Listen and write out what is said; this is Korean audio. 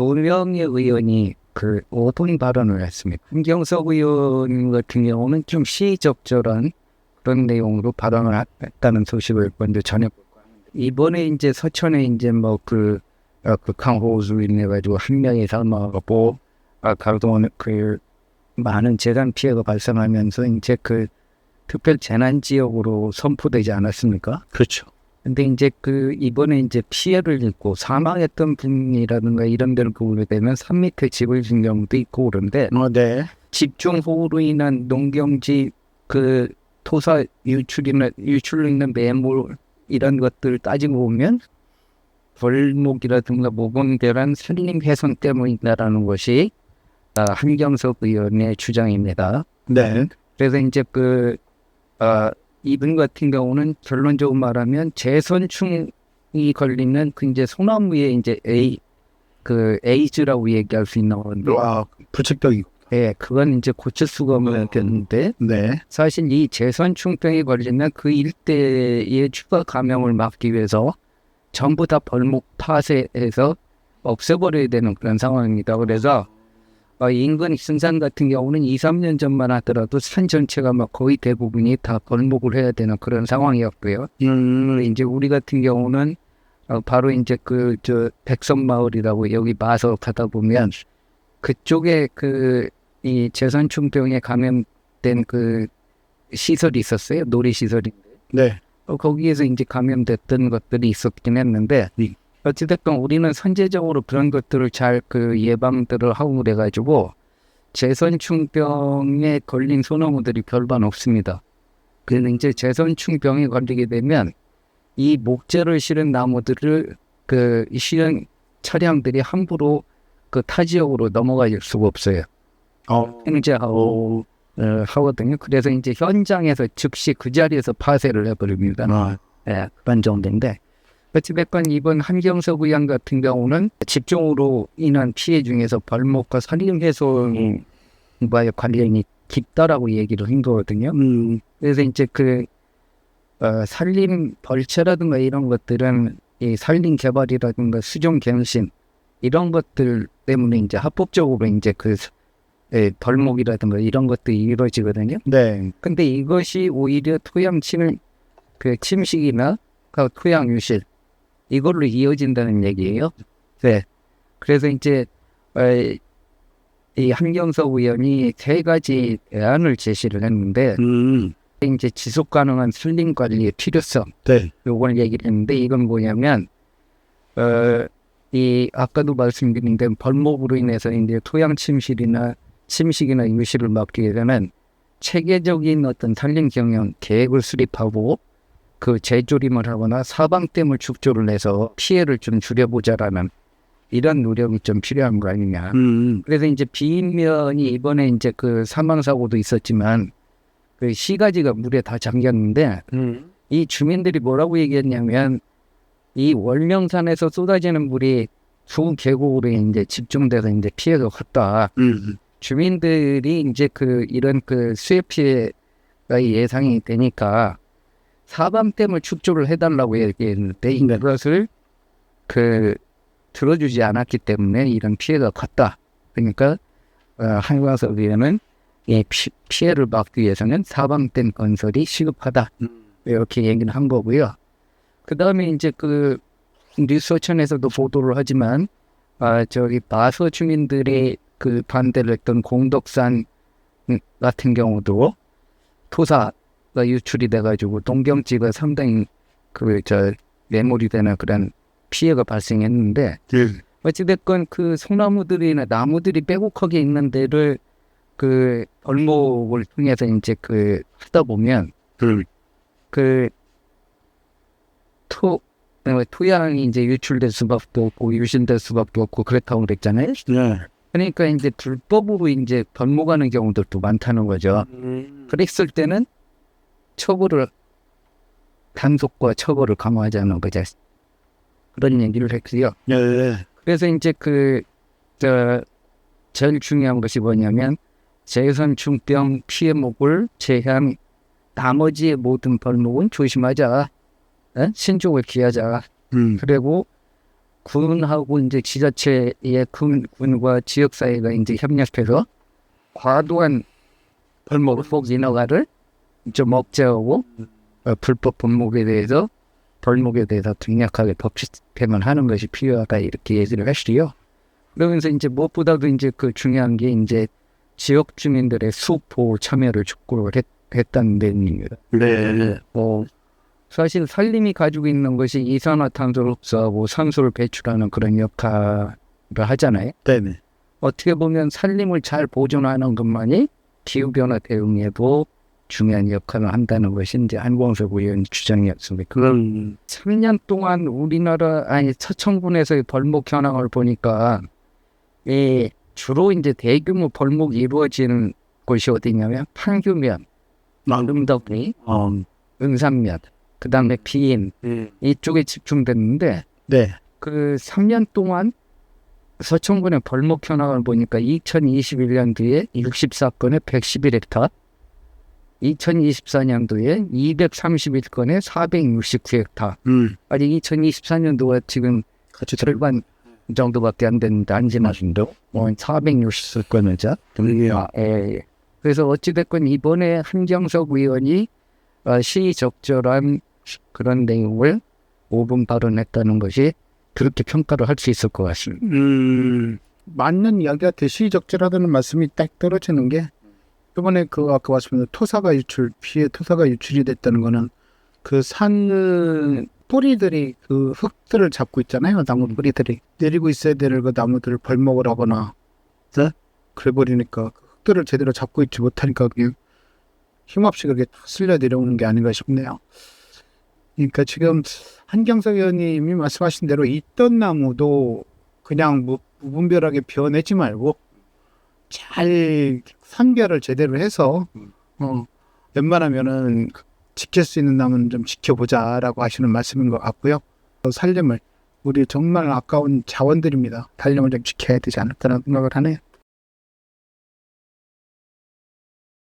두 명의 의원이 그 오동 발언을 했습니다. 한경석 의원 같은 경우는 좀 시적절한 그런 내용으로 발언을 했다는 소식을 먼저 전해볼까 하는데 이번에 이제 서천에 이제 뭐그 어, 그 강호수 인해 가지고 한 명이 사망하고 아, 가로동원 그 많은 재산 피해가 발생하면서 이제 그 특별 재난 지역으로 선포되지 않았습니까? 그렇죠. 근데 이제 그 이번에 이제 피해를 입고 사망했던 분이라든가 이런 데를 보게 되면 산 밑에 집을 진 경우도 있고 그런데 어, 네. 집중호우로 인한 농경지 그 토사 유출이나 유출로 있는 매몰 이런 것들 따지고 보면 벌목이라든가 모범대란 산림 훼손 때문이다라는 것이 아, 한경석 의원의 주장입니다. 네. 그래서 이제 그 아, 이분 같은 경우는 결론적으로 말하면 재선충이 걸리는 그 이제 소나무에 이제 A 그 에이즈라고 얘기할 수 있는 건데, 와, 불책적이고. 예, 그건 이제 고칠 수가 없는데 네. 사실 이 재선충병이 걸리는 그 일대의 추가 감염을 막기 위해서 전부 다 벌목 파쇄해서 없애버려야 되는 그런 상황입니다. 그래서 어, 인근 승산 같은 경우는 2, 3년 전만 하더라도 산 전체가 막 거의 대부분이 다 벌목을 해야 되는 그런 상황이었고요. 음, 이제 우리 같은 경우는 어, 바로 이제 그 저 백선 마을이라고 여기 마서 가다 보면 그쪽에 그 이 재선충병에 감염된 그 시설이 있었어요. 놀이 시설인데 네. 어, 거기에서 이제 감염됐던 것들이 있었긴 했는데 네. 어찌됐건 우리는 선제적으로 그런 것들을 잘 그 예방들을 하고 그래가지고 재선충병에 걸린 소나무들이 별반 없습니다. 그래서 이제 재선충병에 걸리게 되면 이 목재를 실은 나무들을 그 실은 차량들이 함부로 그 타 지역으로 넘어갈 수가 없어요. 어, 행제하고 어, 하거든요. 그래서 이제 현장에서 즉시 그 자리에서 파쇄를 해버립니다. 아, 예, 그런 정도인데 어찌됐건 이번 한경석 의원 같은 경우는 집중으로 인한 피해 중에서 벌목과 산림 훼손과의 관련이 깊다라고 얘기를 한 거거든요. 음, 그래서 이제 그 어, 산림 벌채라든가 이런 것들은 이 산림 개발이라든가 수종 갱신 이런 것들 때문에 이제 합법적으로 이제 그 예, 벌목이라든가 이런 것들이 이루어지거든요. 네. 근데 이것이 오히려 토양 침, 그 침식이나 그 토양 유실 이걸로 이어진다는 얘기예요. 네. 그래서 이제 어, 이 한경석 의원이 세 가지 대안을 제시를 했는데 음, 이제 지속 가능한 산림 관리의 필요성 네. 요걸 얘기를 했는데 이건 뭐냐면 어, 이 아까도 말씀드린 대로 벌목으로 인해서 이제 토양 침실이나 침식이나 유실을 막기 위해서는 체계적인 어떤 산림 경영 계획을 수립하고 그 재조림을 하거나 사방댐을 축조를 해서 피해를 좀 줄여보자라는 이런 노력이 좀 필요한 거 아니냐. 음, 그래서 이제 비인면이 이번에 이제 그 사망 사고도 있었지만 그 시가지가 물에 다 잠겼는데 음, 이 주민들이 뭐라고 얘기했냐면 이 월명산에서 쏟아지는 물이 수 계곡으로 이제 집중돼서 이제 피해가 컸다. 음, 주민들이 이제 그 이런 그 수해 피해가 예상이 되니까 사방댐을 축조를 해달라고 얘기했는데 이것을 그 들어주지 않았기 때문에 이런 피해가 컸다. 그러니까 어, 의원은 이 피, 피해를 막기 위해서는 사방댐 건설이 시급하다. 음, 이렇게 얘기를 한 거고요. 그 다음에 이제 그 뉴스처에서도 보도를 하지만 아 저기 마서 주민들이 그 반대를 했던 공덕산 같은 경우도 토사가 유출이 돼가지고 동경지가 상당히 그저 매몰이 되는 그런 피해가 발생했는데 네. 어찌됐건 그 소나무들이나 나무들이 빼곡하게 있는 데를 그 벌목을 통해서 이제 그 하다 보면 음, 그 토, 어, 토양이 이제 유출될 수밖에 없고 유신될 수밖에 없고 그렇다고 그랬잖아요. 네. 그러니까 이제 불법으로 이제 번목하는 경우들도 많다는 거죠. 음, 그랬을 때는 처벌을 단속과 처벌을 강화하자는 거죠. 그런 얘기를 했고요. 네. 그래서 이제 그, 저, 제일 중요한 것이 뭐냐면, 재선충병 피해목을 제한 나머지의 모든 벌목은 조심하자. 어? 신중을 기하자. 음, 그리고 군하고 이제 지자체의 군, 군과 지역사회가 이제 협력해서 과도한 벌목 인허가를 좀 억제하고 어, 불법 벌목에 대해서 벌목에 대해서 강력하게 법 시스템을 하는 것이 필요하다 이렇게 얘기를 하시요. 그러면서 이제 무엇보다도 이제 그 중요한 게 이제 지역 주민들의 수포 참여를 촉구를 했, 했다는 내용입니다. 네. 뭐 사실 산림이 가지고 있는 것이 이산화탄소를 흡수하고 산소를 배출하는 그런 역할을 하잖아요. 네네. 어떻게 보면 산림을 잘 보존하는 것만이 기후변화 대응에도 중요한 역할을 한다는 것이 이제 한광석 의원 주장이었습니다. 그럼 3년 동안 우리나라 아니 서천군에서의 벌목 현황을 보니까 이 주로 이제 대규모 벌목이 이루어지는 곳이 어디냐면 판교면, 남동이, 어. 응산면, 그 다음에 비인 네. 이쪽에 집중됐는데 네. 그 3년 동안 서천군의 벌목 현황을 보니까 2021년도에 64건에 111헥타, 2024년도에 231건에 469헥타. 음. 아직 2024년도가 지금 같이 들어. 절반 정도밖에 안 됐는데 안 지나신도 뭐 460건이죠. 들리요. 예. 그래서 어찌됐건 이번에 한정석 의원이 어, 시적절한 그런 내용을 5분 발언했다는 것이 그렇게 평가를 할 수 있을 것 같습니다. 음. 맞는 이야기 같아. 시적절하다는 말씀이 딱 떨어지는 게 이번에 그 아까 말씀드린 토사가 유출 피해 토사가 유출이 됐다는 거는 그 산 뿌리들이 그 흙들을 잡고 있잖아요. 나무 뿌리들이 내리고 있어야 될 그 나무들을 벌목을 하거나 네? 그래 버리니까 그 흙들을 제대로 잡고 있지 못하니까 그게 힘없이 그렇게 쓸려 내려오는 게 아닌가 싶네요. 그러니까 지금 한경석 의원님이 말씀하신 대로 있던 나무도 그냥 무, 무분별하게 베어내지 말고 잘 선별을 제대로 해서 어, 웬만하면은 지킬 수 있는 나무는 좀 지켜보자라고 하시는 말씀인 것 같고요. 또 살림을 우리 정말 아까운 자원들입니다. 살림을 좀 지켜야 되지 않을까라는 생각을 하네요.